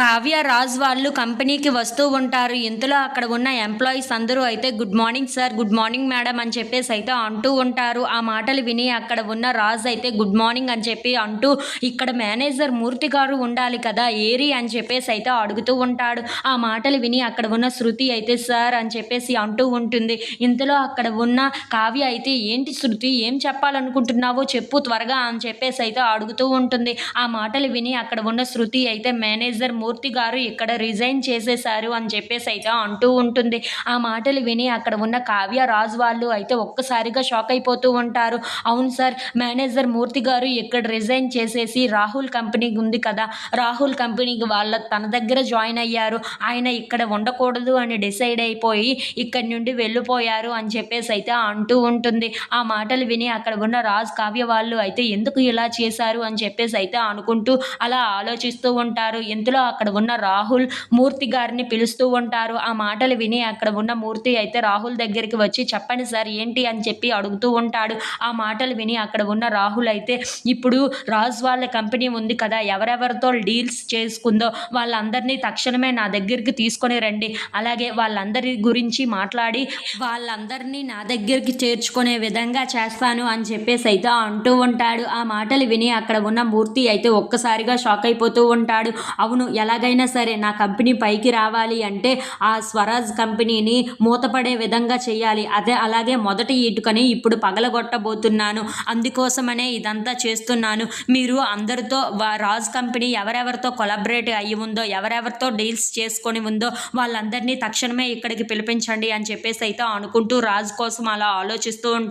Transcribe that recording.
కావ్య రాజ్ వాళ్ళు కంపెనీకి వస్తూ ఉంటారు. ఇంతలో అక్కడ ఉన్న ఎంప్లాయీస్ అందరూ అయితే good morning sir good morning madam అని చెప్పేసి అయితే అంటూ ఉంటారు. ఆ మాటలు విని అక్కడ ఉన్న రాజ్ అయితే గుడ్ మార్నింగ్ అని చెప్పి అంటూ ఇక్కడ మేనేజర్ మూర్తి గారు ఉండాలి కదా ఏరి అని చెప్పేసి అయితే అడుగుతూ ఉంటాడు. ఆ మాటలు విని అక్కడ ఉన్న శృతి అయితే సార్ అని చెప్పేసి అంటూ ఉంటుంది. ఇంతలో అక్కడ ఉన్న కావ్య అయితే ఏంటి శృతి ఏం చెప్పాలనుకుంటున్నావో చెప్పు త్వరగా అని చెప్పేసి అయితే అడుగుతూ ఉంటుంది. ఆ మాటలు విని అక్కడ ఉన్న శృతి అయితే మేనేజర్ మూర్తి గారు ఇక్కడ రిజైన్ చేసేశారు అని చెప్పేసి అయితే అంటూ ఉంటుంది. ఆ మాటలు విని అక్కడ ఉన్న కావ్య రాజు వాళ్ళు అయితే ఒక్కసారిగా షాక్ అయిపోతూ ఉంటారు. అవును సార్ మేనేజర్ మూర్తి గారు ఇక్కడ రిజైన్ చేసేసి రాహుల్ కంపెనీకి ఉంది కదా రాహుల్ కంపెనీకి వాళ్ళ తన దగ్గర జాయిన్ అయ్యారు. ఆయన ఇక్కడ ఉండకూడదు అని డిసైడ్ అయిపోయి ఇక్కడి నుండి వెళ్ళిపోయారు అని చెప్పేసి అయితే అంటూ ఉంటుంది. ఆ మాటలు విని అక్కడ ఉన్న రాజు కావ్య వాళ్ళు అయితే ఎందుకు ఇలా చేశారు అని చెప్పేసి అయితే అనుకుంటూ అలా ఆలోచిస్తూ ఉంటారు. ఇంతలో అక్కడ ఉన్న రాహుల్ మూర్తి గారిని పిలుస్తూ ఉంటారు. ఆ మాటలు విని అక్కడ ఉన్న మూర్తి అయితే రాహుల్ దగ్గరికి వచ్చి చెప్పండి సార్ ఏంటి? అని చెప్పి అడుగుతూ ఉంటాడు. ఆ మాటలు విని అక్కడ ఉన్న రాహుల్ అయితే ఇప్పుడు రాజ్ వాళ్ళ కంపెనీ ఉంది కదా ఎవరెవరితో డీల్స్ చేసుకుందో వాళ్ళందరినీ తక్షణమే నా దగ్గరికి తీసుకొని రండి. అలాగే వాళ్ళందరి గురించి మాట్లాడి వాళ్ళందరినీ నా దగ్గరికి చేర్చుకునే విధంగా చేస్తాను అని చెప్పేసి అయితే అంటూ ఉంటాడు. ఆ మాటలు విని అక్కడ ఉన్న మూర్తి అయితే ఒక్కసారిగా షాక్ అయిపోతూ ఉంటాడు. అవును ఎలాగైనా సరే నా కంపెనీ పైకి రావాలి అంటే ఆ స్వరాజ్ కంపెనీని మూతపడే విధంగా చేయాలి. అదే అలాగే మొదటి ఇటుకని ఇప్పుడు పగలగొట్టబోతున్నాను. అందుకోసమనే ఇదంతా చేస్తున్నాను. మీరు అందరితో రాజ్ కంపెనీ ఎవరెవరితో కొలాబరేట్ అయ్యి ఉందో ఎవరెవరితో డీల్స్ చేసుకొని ఉందో వాళ్ళందరినీ తక్షణమే ఇక్కడికి పిలిపించండి అని చెప్పేసి అయితే అనుకుంటూ రాజ్ కోసం అలా ఆలోచిస్తూ ఉంటాను